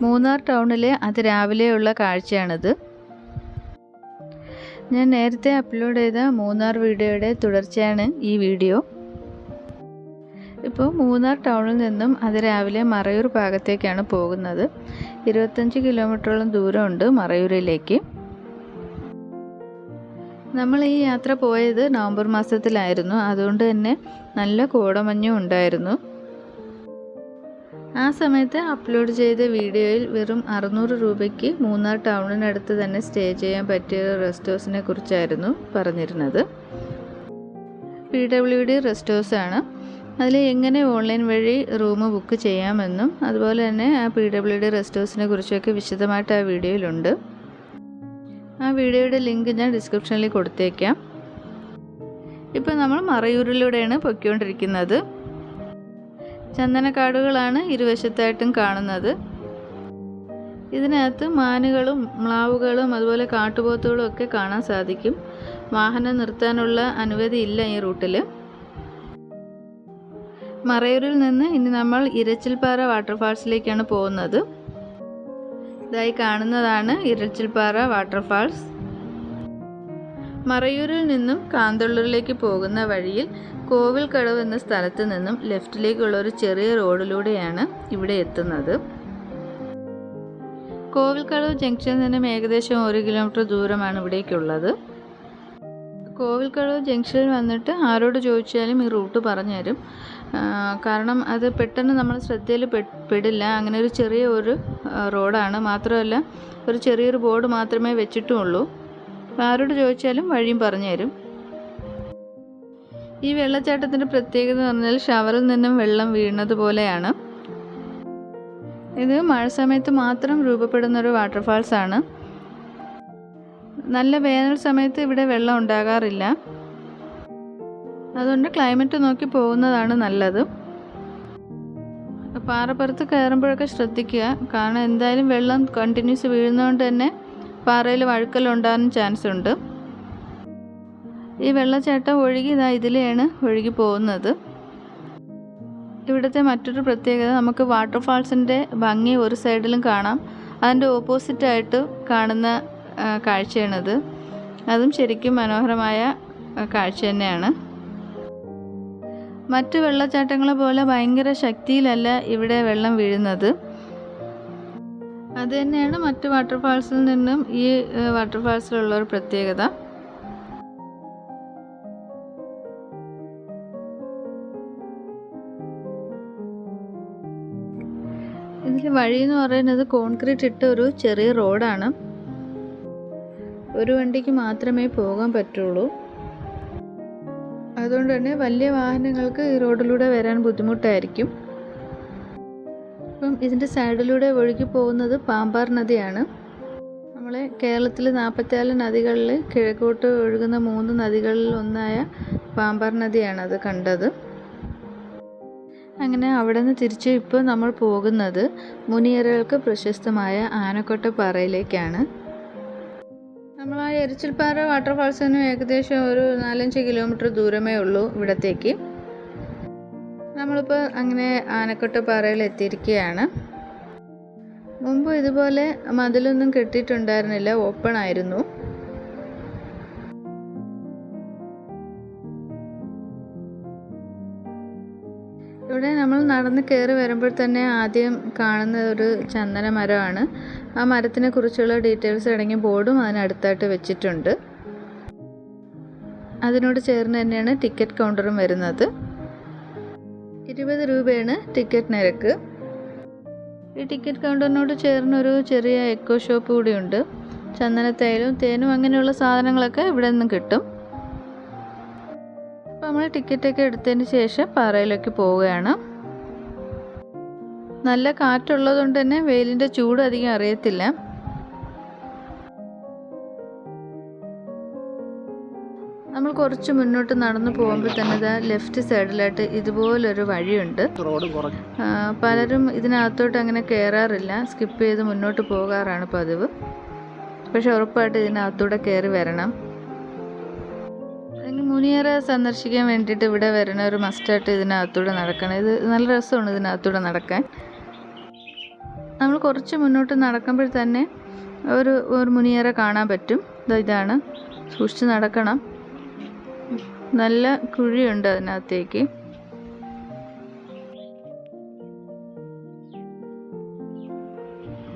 മൂന്നാർ ടൗണിലെ അതിരാവിലെയുള്ള കാഴ്ചയാണിത്. ഞാൻ നേരത്തെ അപ്ലോഡ് ചെയ്ത മൂന്നാർ വീഡിയോയുടെ തുടർച്ചയാണ് ഈ വീഡിയോ. ഇപ്പോൾ മൂന്നാർ ടൗണിൽ നിന്നും അതിരാവിലെ മറയൂർ ഭാഗത്തേക്കാണ് പോകുന്നത്. ഇരുപത്തഞ്ച് കിലോമീറ്ററോളം ദൂരമുണ്ട് മറയൂരിലേക്ക്. നമ്മൾ ഈ യാത്ര പോയത് നവംബർ മാസത്തിലായിരുന്നു. അതുകൊണ്ട് തന്നെ നല്ല കോടമഞ്ഞും ഉണ്ടായിരുന്നു. ആ സമയത്ത് അപ്ലോഡ് ചെയ്ത വീഡിയോയിൽ വെറും അറുന്നൂറ് രൂപയ്ക്ക് മൂന്നാർ ടൗണിനടുത്ത് തന്നെ സ്റ്റേ ചെയ്യാൻ പറ്റിയ റെസ്റ്റ് ഹൗസിനെ കുറിച്ചായിരുന്നു പറഞ്ഞിരുന്നത്. P W D rest house ആണ് അതിൽ എങ്ങനെ ഓൺലൈൻ വഴി റൂം ബുക്ക് ചെയ്യാമെന്നും അതുപോലെ തന്നെ ആ പി ഡബ്ല്യു ഡി റെസ്റ്റ് ഹൗസിനെ കുറിച്ചൊക്കെ വിശദമായിട്ട് ആ വീഡിയോയിലുണ്ട്. ആ വീഡിയോയുടെ ലിങ്ക് ഞാൻ ഡിസ്ക്രിപ്ഷനിൽ കൊടുത്തേക്കാം. ഇപ്പോൾ നമ്മൾ മറയൂരിലൂടെയാണ് പൊയ്ക്കൊണ്ടിരിക്കുന്നത്. ചന്ദനക്കാടുകളാണ് ഇരുവശത്തായിട്ടും കാണുന്നത്. ഇതിനകത്ത് മാനുകളും മ്ലാവുകളും അതുപോലെ കാട്ടുപോത്തുകളും ഒക്കെ കാണാൻ സാധിക്കും. വാഹനം നിർത്താനുള്ള അനുമതി ഇല്ല ഈ റൂട്ടിൽ മറയൂരിൽ നിന്ന് ഇനി നമ്മൾ ഇരച്ചിൽപ്പാറ വാട്ടർഫാൾസിലേക്കാണ് പോകുന്നത്. ഇതായി കാണുന്നതാണ് ഇരച്ചിൽപ്പാറ വാട്ടർഫാൾസ്. മറയൂരിൽ നിന്നും കാന്തള്ളൂരിലേക്ക് പോകുന്ന വഴിയിൽ കോവിൽക്കടവ് എന്ന സ്ഥലത്ത് നിന്നും ലെഫ്റ്റിലേക്കുള്ള ഒരു ചെറിയ റോഡിലൂടെയാണ് ഇവിടെ എത്തുന്നത്. കോവിൽക്കടവ് ജംഗ്ഷനിൽ നിന്നും ഏകദേശം ഒരു കിലോമീറ്റർ ദൂരമാണ് ഇവിടേക്കുള്ളത്. കോവിൽക്കടവ് ജംഗ്ഷനിൽ വന്നിട്ട് ആരോട് ചോദിച്ചാലും ഈ റൂട്ട് പറഞ്ഞു തരും കാരണം അത് പെട്ടെന്ന് നമ്മൾ ശ്രദ്ധയിൽ പെടില്ല. അങ്ങനെ ഒരു ചെറിയ ഒരു റോഡാണ്. മാത്രമല്ല ഒരു ചെറിയൊരു ബോർഡ് മാത്രമേ വെച്ചിട്ടുമുള്ളൂ ആരോട് ചോദിച്ചാലും വഴിയും പറഞ്ഞു തരും. ഈ വെള്ളച്ചാട്ടത്തിന്റെ പ്രത്യേകത എന്ന് പറഞ്ഞാൽ ഷവറിൽ നിന്നും വെള്ളം വീഴുന്നത് പോലെയാണ്. ഇത് മഴ സമയത്ത് മാത്രം രൂപപ്പെടുന്ന ഒരു വാട്ടർഫാൾസ് ആണ്. നല്ല വേനൽ സമയത്ത് ഇവിടെ വെള്ളം ഉണ്ടാകാറില്ല. അതുകൊണ്ട് ക്ലൈമറ്റ് നോക്കി പോകുന്നതാണ് നല്ലത്. പാറപ്പുറത്ത് കയറുമ്പോഴൊക്കെ ശ്രദ്ധിക്കുക. കാരണം എന്തായാലും വെള്ളം കണ്ടിന്യൂസ് വീഴുന്നതുകൊണ്ട് തന്നെ പാറയിൽ വഴുക്കലുണ്ടാകാൻ ചാൻസ് ഉണ്ട്. ഈ വെള്ളച്ചാട്ടം ഒഴുകി ഇതാ ഇതിലെയാണ് ഒഴുകി പോകുന്നത്. ഇവിടുത്തെ മറ്റൊരു പ്രത്യേകത നമുക്ക് വാട്ടർഫാൾസിന്റെ ഭംഗി ഒരു സൈഡിലും കാണാം. അതിന്റെ ഓപ്പോസിറ്റായിട്ട് കാണുന്ന കാഴ്ചയാണിത്. അതും ശരിക്കും മനോഹരമായ കാഴ്ച തന്നെയാണ്. മറ്റു വെള്ളച്ചാട്ടങ്ങളെ പോലെ ഭയങ്കര ശക്തിയിലല്ല ഇവിടെ വെള്ളം വീഴുന്നത്. അത് തന്നെയാണ് മറ്റ് വാട്ടർഫാൾസിൽ നിന്നും ഈ വാട്ടർഫാൾസിലുള്ള ഒരു പ്രത്യേകത. ഇതിൽ വഴി എന്ന് പറയുന്നത് കോൺക്രീറ്റ് ഇട്ട ഒരു ചെറിയ റോഡാണ്. ഒരു വണ്ടിക്ക് മാത്രമേ പോകാൻ പറ്റുള്ളൂ. അതുകൊണ്ട് തന്നെ വലിയ വാഹനങ്ങൾക്ക് ഈ റോഡിലൂടെ വരാൻ ബുദ്ധിമുട്ടായിരിക്കും. അപ്പം ഇതിന്റെ സൈഡിലൂടെ ഒഴുകി പോകുന്നത് പാമ്പാർ നദിയാണ്. നമ്മൾ കേരളത്തിൽ നാൽപ്പത്തിനാല് നദികളിൽ കിഴക്കോട്ട് ഒഴുകുന്ന മൂന്ന് നദികളിൽ ഒന്നായ പാമ്പാർ നദിയാണ് അത് കണ്ടത്. അങ്ങനെ അവിടെ നിന്ന് തിരിച്ച് ഇപ്പോൾ നമ്മൾ പോകുന്നത് മുനിയറകൾക്ക് പ്രശസ്തമായ ആനക്കൊട്ടപ്പാറയിലേക്കാണ് നമ്മൾ ആ എരിച്ചിൽപ്പാറ വാട്ടർഫാൾസിന് ഏകദേശം ഒരു നാലഞ്ച് കിലോമീറ്റർ ദൂരമേ ഉള്ളൂ ഇവിടത്തേക്ക്. നമ്മളിപ്പോൾ അങ്ങനെ ആനക്കൊട്ടപ്പാറയിൽ എത്തിയിരിക്കുകയാണ്. മുമ്പ് ഇതുപോലെ മതിലൊന്നും കെട്ടിയിട്ടുണ്ടായിരുന്നില്ല ഓപ്പൺ ആയിരുന്നു. ഇവിടെ നമ്മൾ നടന്ന് കയറി വരുമ്പോൾ തന്നെ ആദ്യം കാണുന്ന ഒരു ചന്ദന മരമാണ്. ആ മരത്തിനെ കുറിച്ചുള്ള ഡീറ്റെയിൽസ് അടങ്ങിയ ബോർഡും അതിനടുത്തായിട്ട് വെച്ചിട്ടുണ്ട്. അതിനോട് ചേർന്ന് തന്നെയാണ് ടിക്കറ്റ് കൗണ്ടറും വരുന്നത്. ഇരുപത് രൂപയാണ് ടിക്കറ്റ് നിരക്ക്. ഈ ടിക്കറ്റ് കൗണ്ടറിനോട് ചേർന്നൊരു ചെറിയ എക്കോ ഷോപ്പ് കൂടിയുണ്ട്. ചന്ദനത്തേലും തേനും അങ്ങനെയുള്ള സാധനങ്ങളൊക്കെ ഇവിടെ നിന്നും കിട്ടും അപ്പോൾ നമ്മൾ ടിക്കറ്റൊക്കെ എടുത്തതിന് ശേഷം പാറയിലേക്ക് പോവുകയാണ്. നല്ല കാറ്റുള്ളതുകൊണ്ട് തന്നെ വെയിലിന്റെ ചൂട് അധികം അറിയത്തില്ല. കുറച്ച് മുന്നോട്ട് നടന്നു പോകുമ്പോൾ തന്നെ ഇതാ ലെഫ്റ്റ് സൈഡിലായിട്ട് ഇതുപോലൊരു വഴിയുണ്ട്. പലരും ഇതിനകത്തോട്ട് അങ്ങനെ കയറാറില്ല സ്കിപ്പ് ചെയ്ത് മുന്നോട്ട് പോകാറാണ് പതിവ്. പക്ഷെ ഉറപ്പായിട്ട് ഇതിനകത്തൂടെ കയറി വരണം. മുനിയറ സന്ദർശിക്കാൻ വേണ്ടിയിട്ട് ഇവിടെ വരണ ഒരു മസ്റ്റായിട്ട് ഇതിനകത്തൂടെ നടക്കണം. ഇത് നല്ല രസമാണ് ഇതിനകത്തൂടെ നടക്കാൻ. നമ്മൾ കുറച്ച് മുന്നോട്ട് നടക്കുമ്പോൾ തന്നെ ഒരു ഒരു മുനിയറ കാണാൻ പറ്റും. ഇതാണ്. സൂക്ഷിച്ച് നടക്കണം. നല്ല കുഴിയുണ്ട് അതിനകത്തേക്ക്.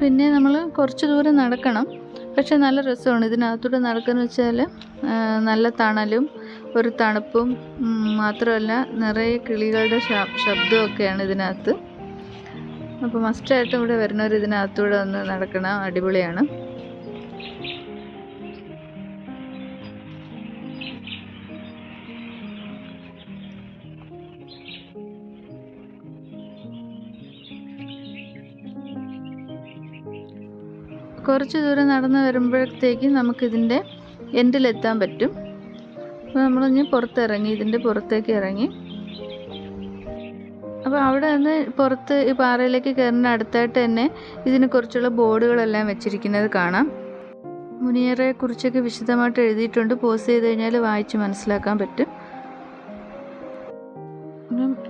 പിന്നെ നമ്മൾ കുറച്ച് ദൂരം നടക്കണം. പക്ഷെ നല്ല രസമാണ് ഇതിനകത്തൂടെ നടക്കുന്ന വെച്ചാൽ നല്ല തണലും ഒരു തണുപ്പും മാത്രമല്ല നിറയെ കിളികളുടെ ശബ്ദമൊക്കെയാണ് ഇതിനകത്ത്. അപ്പോൾ മസ്റ്റായിട്ടും ഇവിടെ വരുന്നവർ ഇതിനകത്തൂടെ ഒന്ന് നടക്കണം അടിപൊളിയാണ്. കുറച്ച് ദൂരം നടന്ന് വരുമ്പോഴത്തേക്ക് നമുക്കിതിന്റെ എൻഡിലെത്താൻ പറ്റും. അപ്പോൾ നമ്മളിഞ്ഞ് പുറത്തിറങ്ങി ഇതിന്റെ പുറത്തേക്ക് ഇറങ്ങി. അപ്പോൾ അവിടെ നിന്ന് പുറത്ത് ഈ പാറയിലേക്ക് കയറുന്ന അടുത്തായിട്ട് തന്നെ ഇതിനെക്കുറിച്ചുള്ള ബോർഡുകളെല്ലാം വെച്ചിരിക്കുന്നത് കാണാം. മുനിയറെ കുറിച്ചൊക്കെ വിശദമായിട്ട് എഴുതിയിട്ടുണ്ട്. പോസ് ചെയ്ത് കഴിഞ്ഞാൽ വായിച്ച് മനസ്സിലാക്കാൻ പറ്റും.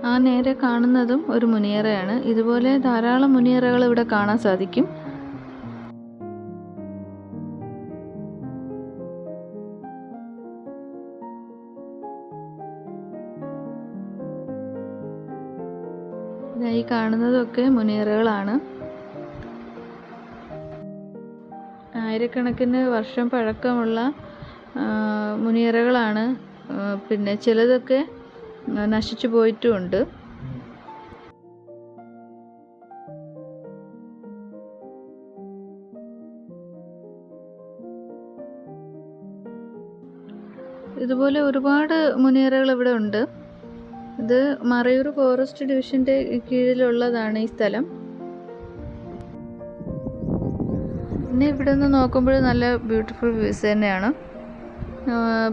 ആ നേരെ കാണുന്നതും ഒരു മുനിയറയാണ്. ഇതുപോലെ ധാരാളം മുനിയറകൾ ഇവിടെ കാണാൻ സാധിക്കും. ഈ കാണുന്നതൊക്കെ മുനീറുകളാണ്. ആയിരക്കണക്കിന് വർഷം പഴക്കമുള്ള ആ, മുനിയറകളാണ് പിന്നെ ചിലതൊക്കെ നശിച്ചു പോയിട്ടുമുണ്ട്. ഇതുപോലെ ഒരുപാട് മുനിയറകൾ ഇവിടെ ഉണ്ട് ഇത് മറയൂർ ഫോറസ്റ്റ് ഡിവിഷന്റെ കീഴിലുള്ളതാണ് ഈ സ്ഥലം. പിന്നെ ഇവിടെ നിന്ന് നോക്കുമ്പോൾ നല്ല ബ്യൂട്ടിഫുൾ വ്യൂസ് തന്നെയാണ്.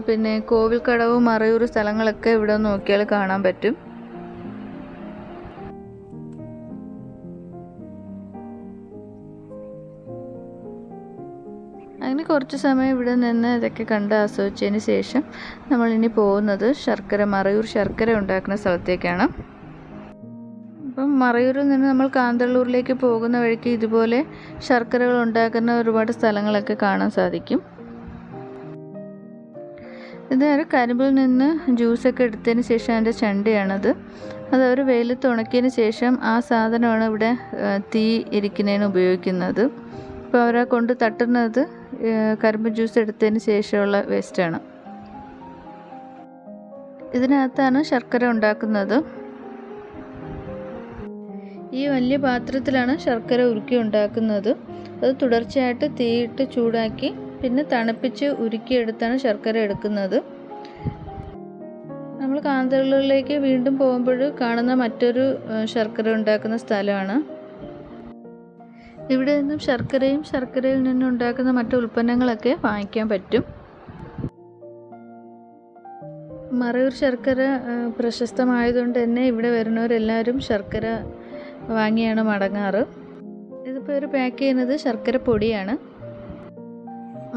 പിന്നെ കോവിൽക്കടവ് മറയൂർ സ്ഥലങ്ങളൊക്കെ ഇവിടെ നോക്കിയാൽ കാണാൻ പറ്റും. കുറച്ച് സമയം ഇവിടെ നിന്ന് ഇതൊക്കെ കണ്ട് ആസ്വദിച്ചതിന് ശേഷം നമ്മൾ ഇനി പോകുന്നത് ശർക്കര മറയൂർ ശർക്കര ഉണ്ടാക്കുന്ന സ്ഥലത്തേക്കാണ്. അപ്പം മറയൂരിൽ നിന്ന് നമ്മൾ കാന്തള്ളൂരിലേക്ക് പോകുന്ന വഴിക്ക് ഇതുപോലെ ശർക്കരകൾ ഉണ്ടാക്കുന്ന ഒരുപാട് സ്ഥലങ്ങളൊക്കെ കാണാൻ സാധിക്കും. ഇത് ഒരു കരിമ്പിൽ നിന്ന് ജ്യൂസൊക്കെ എടുത്തതിന് ശേഷം അതിന്റെ ചണ്ടയാണത്. അത് അവർ വെയിലത്ത് ഉണക്കിയതിന് ശേഷം ആ സാധനമാണ് ഇവിടെ തീ ഇരിക്കുന്നതിന് ഉപയോഗിക്കുന്നത്. അപ്പോൾ അവരെ കൊണ്ട് തട്ടുന്നത് കരിമ്പ് ജ്യൂസ് എടുത്തതിന് ശേഷമുള്ള വേസ്റ്റാണ് ഇതിനകത്താണ് ശർക്കര ഉണ്ടാക്കുന്നത്. ഈ വലിയ പാത്രത്തിലാണ് ശർക്കര ഉരുക്കി ഉണ്ടാക്കുന്നത്. അത് തുടർച്ചയായിട്ട് തീയിട്ട് ചൂടാക്കി പിന്നെ തണുപ്പിച്ച് ഉരുക്കിയെടുത്താണ് ശർക്കര എടുക്കുന്നത്. നമ്മൾ കാന്തളിലേക്ക് വീണ്ടും പോകുമ്പോൾ കാണുന്ന മറ്റൊരു ശർക്കര ഉണ്ടാക്കുന്ന സ്ഥലമാണ്. ഇവിടെ നിന്നും ശർക്കരയും ശർക്കരയിൽ നിന്നും ഉണ്ടാക്കുന്ന മറ്റു ഉൽപ്പന്നങ്ങളൊക്കെ വാങ്ങിക്കാൻ പറ്റും. മറയൂർ ശർക്കര പ്രശസ്തമായതുകൊണ്ട് തന്നെ ഇവിടെ വരുന്നവരെല്ലാവരും ശർക്കര വാങ്ങിയാണ് മടങ്ങാറ്. ഇതിപ്പോൾ ഒരു പാക്ക് ചെയ്യുന്നത് ശർക്കര പൊടിയാണ്.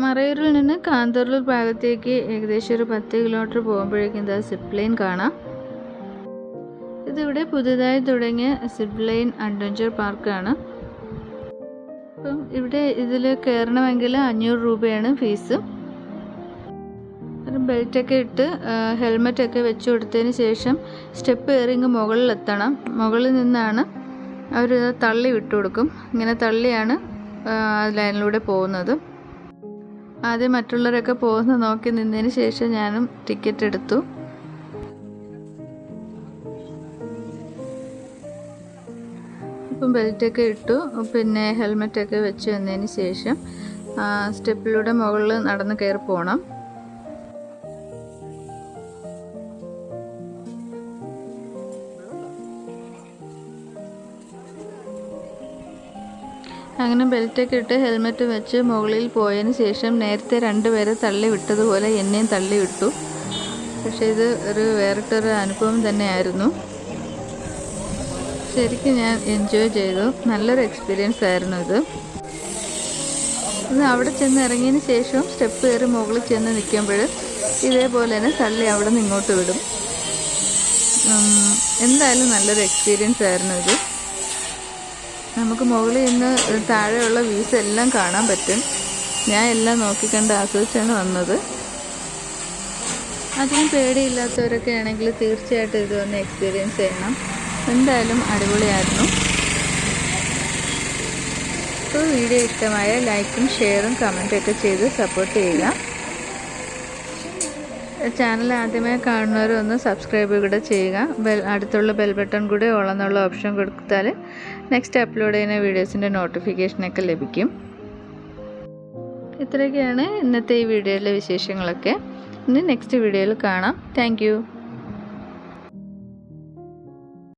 മറയൂരിൽ നിന്ന് കാന്തൂർ ഭാഗത്തേക്ക് ഏകദേശം ഒരു പത്ത് കിലോമീറ്റർ പോകുമ്പോഴേക്കും എന്താ സിപ്പ് ലൈൻ കാണാം. ഇതിവിടെ പുതുതായി തുടങ്ങിയ സിപ്പ് ലൈൻ അഡ്വഞ്ചർ പാർക്കാണ് അപ്പം ഇവിടെ ഇതിൽ കയറണമെങ്കിൽ അഞ്ഞൂറ് രൂപയാണ് ഫീസ്. ബെൽറ്റൊക്കെ ഇട്ട് ഹെൽമെറ്റൊക്കെ വെച്ച് കൊടുത്തതിന് ശേഷം സ്റ്റെപ്പ് കയറി മുകളിൽ മുകളിലെത്തണം. മുകളിൽ നിന്നാണ് അവർ തള്ളി വിട്ടു കൊടുക്കും. ഇങ്ങനെ തള്ളിയാണ് ലൈനിലൂടെ പോകുന്നത്. ആദ്യം മറ്റുള്ളവരൊക്കെ പോകുന്നത് നോക്കി നിന്നതിന് ശേഷം ഞാനും ടിക്കറ്റ് എടുത്തു. ഇപ്പം ബെൽറ്റൊക്കെ ഇട്ടു. പിന്നെ ഹെൽമെറ്റൊക്കെ വെച്ച് വന്നതിന് ശേഷം സ്റ്റെപ്പിലൂടെ മുകളിൽ നടന്ന് കയറി പോകണം അങ്ങനെ ബെൽറ്റൊക്കെ ഇട്ട് ഹെൽമെറ്റ് വെച്ച് മുകളിൽ പോയതിന് ശേഷം നേരത്തെ രണ്ടുപേരെ തള്ളി വിട്ടതുപോലെ എന്നെയും തള്ളി വിട്ടു. പക്ഷേ ഇത് ഒരു വേറിട്ടൊരു അനുഭവം തന്നെയായിരുന്നു. ശരിക്കും ഞാൻ എൻജോയ് ചെയ്തു. നല്ലൊരു എക്സ്പീരിയൻസ് ആയിരുന്നു ഇത്. ഇന്ന് അവിടെ ചെന്ന് ഇറങ്ങിയതിന് ശേഷവും സ്റ്റെപ്പ് കയറി മുകളിൽ ചെന്ന് നിൽക്കുമ്പോൾ ഇതേപോലെ തന്നെ തള്ളി അവിടെ നിന്ന് ഇങ്ങോട്ട് വിടും. എന്തായാലും നല്ലൊരു എക്സ്പീരിയൻസ് ആയിരുന്നു ഇത്. നമുക്ക് മുകളിൽ നിന്ന് താഴെയുള്ള വ്യൂസ് എല്ലാം കാണാൻ പറ്റും. ഞാൻ എല്ലാം നോക്കിക്കണ്ട് ആസ്വദിച്ചാണ് വന്നത്. അധികം പേടിയില്ലാത്തവരൊക്കെ ആണെങ്കിൽ തീർച്ചയായിട്ടും ഇത് വന്ന് എക്സ്പീരിയൻസ് ചെയ്യണം. എന്തായാലും അടിപൊളിയായിരുന്നു. അപ്പോൾ വീഡിയോ ഇഷ്ടമായ ലൈക്കും ഷെയറും കമന്റൊക്കെ ചെയ്ത് സപ്പോർട്ട് ചെയ്യുക. ചാനൽ ആദ്യമായി കാണുന്നവരൊന്ന് സബ്സ്ക്രൈബ് കൂടെ ചെയ്യുക. ബെൽ അടുത്തുള്ള ബെൽ ബട്ടൺ കൂടെ ഓളെന്നുള്ള ഓപ്ഷൻ കൊടുത്താൽ നെക്സ്റ്റ് അപ്ലോഡ് ചെയ്യുന്ന വീഡിയോസിന്റെ നോട്ടിഫിക്കേഷനൊക്കെ ലഭിക്കും. ഇത്രയൊക്കെയാണ് ഇന്നത്തെ ഈ വീഡിയോയിലെ വിശേഷങ്ങളൊക്കെ. ഇനി നെക്സ്റ്റ് വീഡിയോയിൽ കാണാം. താങ്ക്